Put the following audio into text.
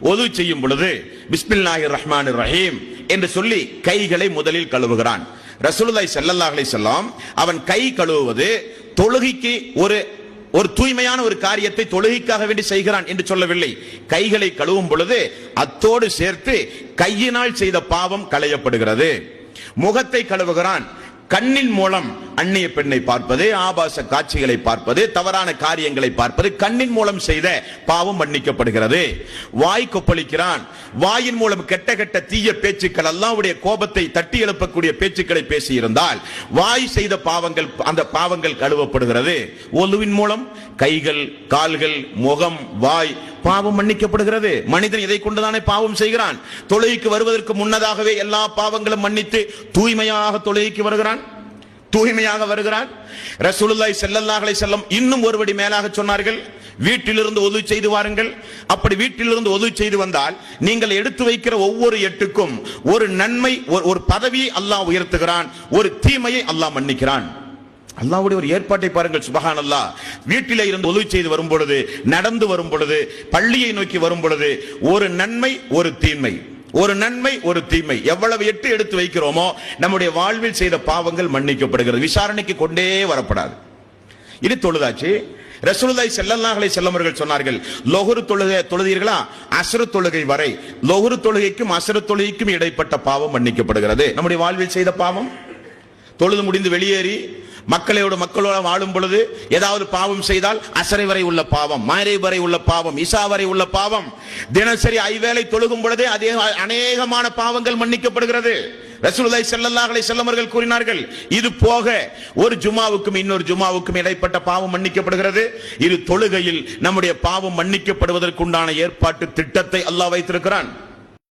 ஒது செய்யும் பொழுது பிஸ்மின் நாயர் ரஹ்மான் ரஹீம் என்று சொல்லி கைகளை முதலில் கழுவுகிறான். ரசூலுல்லாய் ஸல்லல்லாஹு அலைஹி அவன் கை கழுவுவது தொழுகைக்கு ஒரு ஒரு தூய்மையான ஒரு காரியத்தை தொழுகைக்காக வேண்டி செய்கிறான் என்று சொல்லவில்லை. கைகளை கழுவும் பொழுது அத்தோடு சேர்த்து கையினால் செய்த பாவம் களையப்படுகிறது. முகத்தை கழுவுகிறான். கண்ணின் மூலம் அந்நிய பெண்ணை பார்ப்பது ஆபாச காட்சிகளை பார்ப்பது தவறான காரியங்களை பார்ப்பது கண்ணின் மூலம் செய்த பாவம் மன்னிக்கப்படுகிறது. வாய் கொப்பளிக்கிறான். வாயின் மூலம் கெட்ட கெட்ட தீய பேச்சுக்கள் எல்லாம் உடைய கோபத்தை தட்டி எழுப்பக்கூடிய பேச்சுக்களை பேசியிருந்தால் வாய் செய்த பாவங்கள் அந்த பாவங்கள் கழுவப்படுகிறது. ஒலுவின் மூலம் கைகள் கால்கள் முகம் வாய் பாவம் மன்னிக்கப்படுகிறது. மனிதன் இதை கொண்டுதானே பாவம் செய்கிறான். தொழுகைக்கு வருவதற்கு முன்னதாகவே எல்லா பாவங்களும் மன்னித்து தூய்மையாக தொழுகைக்கு வருகிறான். தூய்மையாக வருகிறான். ரசுலாய் செல்லல்லாகளை செல்லம் இன்னும் ஒருபடி மேலாக சொன்னார்கள். வீட்டிலிருந்து ஒது செய்து வாருங்கள். அப்படி வீட்டிலிருந்து ஒது செய்து வந்தால் நீங்கள் எடுத்து வைக்கிற ஒவ்வொரு எட்டுக்கும் ஒரு நன்மை ஒரு- ஒரு பதவியை அல்லாஹ் உயர்த்துகிறான். ஒரு தீமையை அல்லாஹ் மன்னிக்கிறான். அல்லாவுடைய ஒரு ஏற்பாட்டை பாருங்கள். சுபகான் அல்லாஹ் வீட்டிலே இருந்து உதவி செய்து வரும் பொழுது நடந்து வரும் பொழுது பள்ளியை நோக்கி வரும் பொழுது ஒரு நன்மை ஒரு தீமை. ஒரு நன்மை ஒரு தீமை. எவ்வளவு எட்டு எடுத்து வைக்கிறோமோ நம்முடைய வாழ்வில் செய்த பாவங்கள் மன்னிக்கப்படுகிறது. விசாரணைக்கு கொண்டே வரப்படாது. இது தொழுதாச்சு. ரசூலுதாய் செல்லல்லாஹலை செல்லமர்கள் சொன்னார்கள் லொகுரு தொழுகை தொழுதீர்களா? அஸ்ரு தொழுகை வரை. லொகுரு தொழுகைக்கும் அஸ்ரு தொழுகைக்கும் இடைப்பட்ட பாவம் மன்னிக்கப்படுகிறது. நம்முடைய வாழ்வில் செய்த பாவம்? தொழுது முடிந்து வெளியேறி மக்களோடு மக்களோட வாழும் பொழுது ஏதாவது பாவம் செய்தால் அசரை வரை உள்ள பாவம் மாரை வரை உள்ள பாவம் இசா வரை உள்ள பாவம். தினசரி ஐவேளை தொழுகும் பொழுதே அதே அநேகமான பாவங்கள் மன்னிக்கப்படுகிறது. ரசூலுல்லாஹி ஸல்லல்லாஹு அலைஹி வஸல்லம் அவர்கள் கூறினார்கள் இது போக ஒரு ஜுமாவுக்கும் இன்னொரு ஜுமாவுக்கும் இடைப்பட்ட பாவம் மன்னிக்கப்படுகிறது. இது தொழுகையில் நம்முடைய பாவம் மன்னிக்கப்படுவதற்குண்டான ஏற்பாட்டு திட்டத்தை அல்லாஹ் வைத்திருக்கிறான்.